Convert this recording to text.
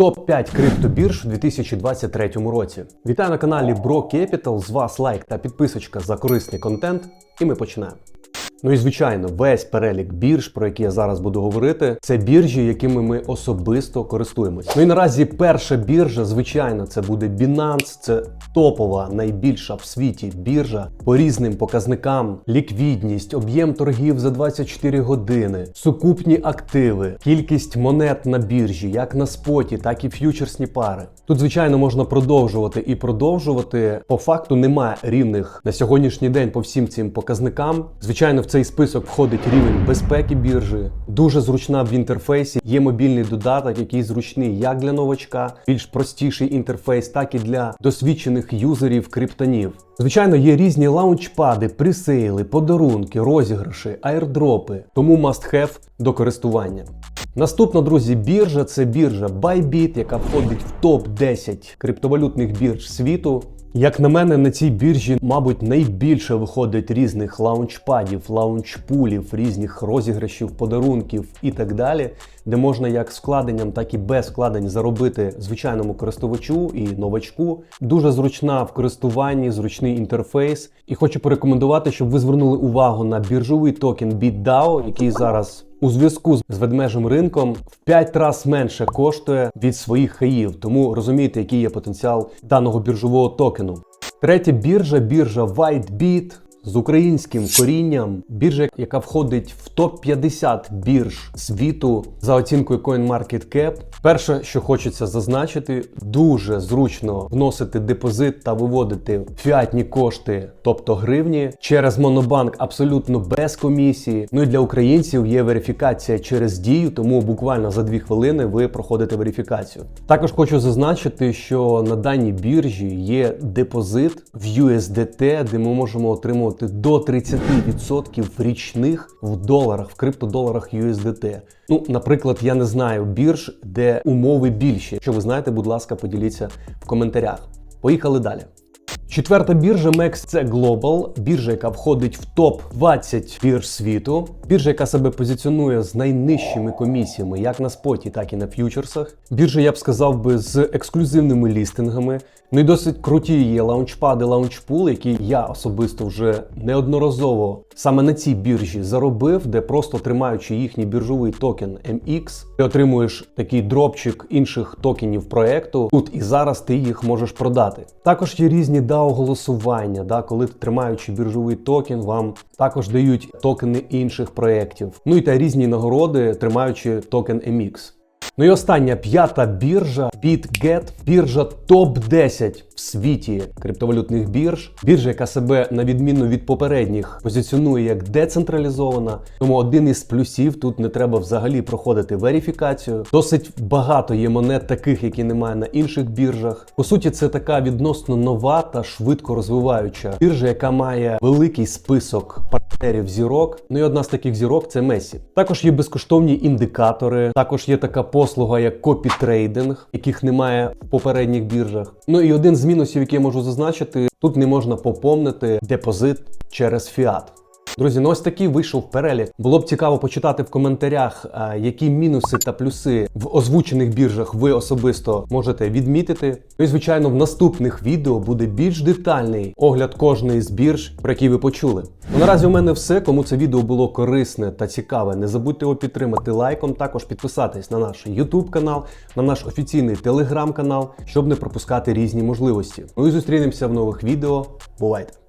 Топ-5 криптобірж у 2023 році. Вітаю на каналі Bro Capital. З вас лайк та підписочка за корисний контент. І ми починаємо. Ну і звичайно, весь перелік бірж, про які я зараз буду говорити, це біржі, якими ми особисто користуємось. Ну і наразі перша біржа, звичайно, це буде Binance, це топова, найбільша в світі біржа по різним показникам: ліквідність, об'єм торгів за 24 години, сукупні активи, кількість монет на біржі, як на споті, так і ф'ючерсні пари. Тут, звичайно, можна продовжувати і продовжувати. По факту немає рівних на сьогоднішній день по всім цим показникам. Звичайно, в цей список входить рівень безпеки біржі, дуже зручна в інтерфейсі. Є мобільний додаток, який зручний як для новачка, більш простіший інтерфейс, так і для досвідчених юзерів криптонів. Звичайно, є різні лаунчпади, пресейли, подарунки, розіграші, аірдропи, тому must have до користування. Наступна, друзі, біржа це біржа Bybit, яка входить в топ 10 криптовалютних бірж світу. Як на мене, на цій біржі, мабуть, найбільше виходить різних лаунчпадів, лаунчпулів, різних розіграшів, подарунків і так далі, де можна як з вкладенням, так і без вкладень заробити звичайному користувачу і новачку. Дуже зручна в користуванні, зручний інтерфейс. І хочу порекомендувати, щоб ви звернули увагу на біржовий токен BitDAO, який зараз у зв'язку з ведмежим ринком в 5 разів менше коштує від своїх хаїв. Тому розумієте, який є потенціал даного біржового токену. Третя біржа біржа WhiteBit з українським корінням. Біржа, яка входить в топ 50 бірж світу за оцінкою CoinMarketCap. Перше, що хочеться зазначити, дуже зручно вносити депозит та виводити фіатні кошти, тобто гривні, через Монобанк абсолютно без комісії. Ну і для українців є верифікація через дію, тому буквально за 2 хвилини ви проходите верифікацію. Також хочу зазначити, що на даній біржі є депозит в USDT, де ми можемо отримувати до 30% річних в доларах, в криптодоларах USDT. Ну, наприклад, я не знаю бірж, де умови більші. Якщо ви знаєте, будь ласка, поділіться в коментарях. Поїхали далі. Четверта біржа MEX це Global, біржа, яка входить в топ 20 бірж світу. Біржа, яка себе позиціонує з найнижчими комісіями, як на споті, так і на ф'ючерсах. Біржа, я б сказав би, з ексклюзивними лістингами. Ну і досить круті є лаунчпади, лаунчпули, які я особисто вже неодноразово саме на цій біржі заробив, де просто тримаючи їхній біржовий токен MX, ти отримуєш такий дропчик інших токенів проекту. Тут і зараз ти їх можеш продати. Також є різні DAO голосування, да, коли тримаючи біржовий токен, вам також дають токени інших проєктів. Ну і та різні нагороди, тримаючи токен MX. Ну і остання п'ята біржа BitGet, біржа топ-10 в світі криптовалютних бірж. Біржа, яка себе на відміну від попередніх позиціонує як децентралізована. Тому один із плюсів тут не треба взагалі проходити верифікацію. Досить багато є монет, таких, які немає на інших біржах. По суті, це така відносно нова та швидко розвиваюча біржа, яка має великий список партнерів зірок. Ну і одна з таких зірок це Месі. Також є безкоштовні індикатори. Також є така послуга, як копітрейдинг, яких немає в попередніх біржах. Ну і один з мінусів, який я можу зазначити, тут не можна поповнити депозит через фіат. Друзі, ну ось такий вийшов перелік. Було б цікаво почитати в коментарях, які мінуси та плюси в озвучених біржах ви особисто можете відмітити. Ну і звичайно, в наступних відео буде більш детальний огляд кожної з бірж, про які ви почули. Ну, наразі у мене все. Кому це відео було корисне та цікаве, не забудьте його підтримати лайком. Також підписатись на наш YouTube канал, на наш офіційний телеграм канал, щоб не пропускати різні можливості. Ну і зустрінемося в нових відео. Бувайте!